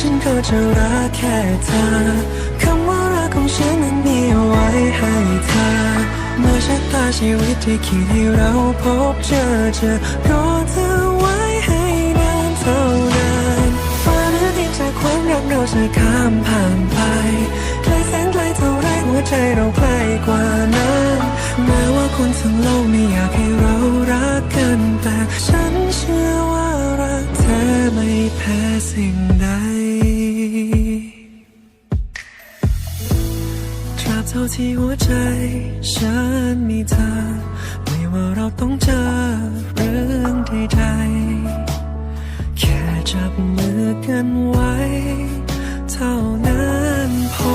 ฉันก็จะรักแค่เธอคำว่ารักของฉันนั้นมีเอาไว้ให้เธอเมื่อชะตาชีวิตที่คิดให้เราพบเจอจะรอเธอไว้ให้นานเท่านานฟ้าหรือดินจากความรักเราจะข้ามผ่านไปไกลแสนไกลเท่าไรหัวใจเราใกล้กว่านั้นแม้ว่าคนทั้งโลกไม่อยากให้เรารักกันแต่ฉันเชื่อ แพ้สิ่งใดตราบเท่าที่หัวใจ ฉันมีเธอ ไม่ว่าเราต้องเจอเรื่องใดๆแค่จับมือกันไว้ เท่านั้นพอ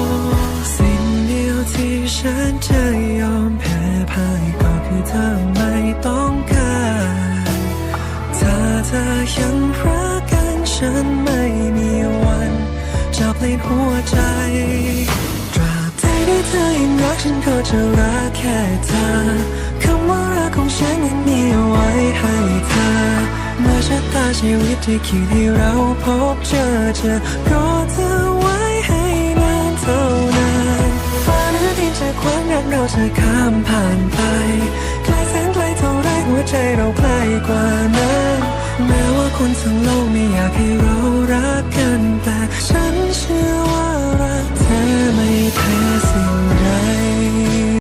สิ่งเดียวที่ฉันจะยอมแพ้พ่ายก็คือเธอไม่ต้องการ ถ้าเธอยังรัก ฉันไม่มีวันจะเปลี่ยนหัวใจ ตราบใดที่เธอยังรักฉันก็จะรักแค่เธอคำว่ารักของฉันยังมีไว้ให้เธอเมื่อชะตาชีวิตที่คิดให้เราพบเจอจะรอเธอไว้ให้นานเท่านานฟ้าหรือดินจากความรักเราจะข้ามผ่านไปไกลแสนไกลเท่าไรหัวใจเราใกล้กว่านั้น คนทั้งโลกไม่อยากให้เรารักกัน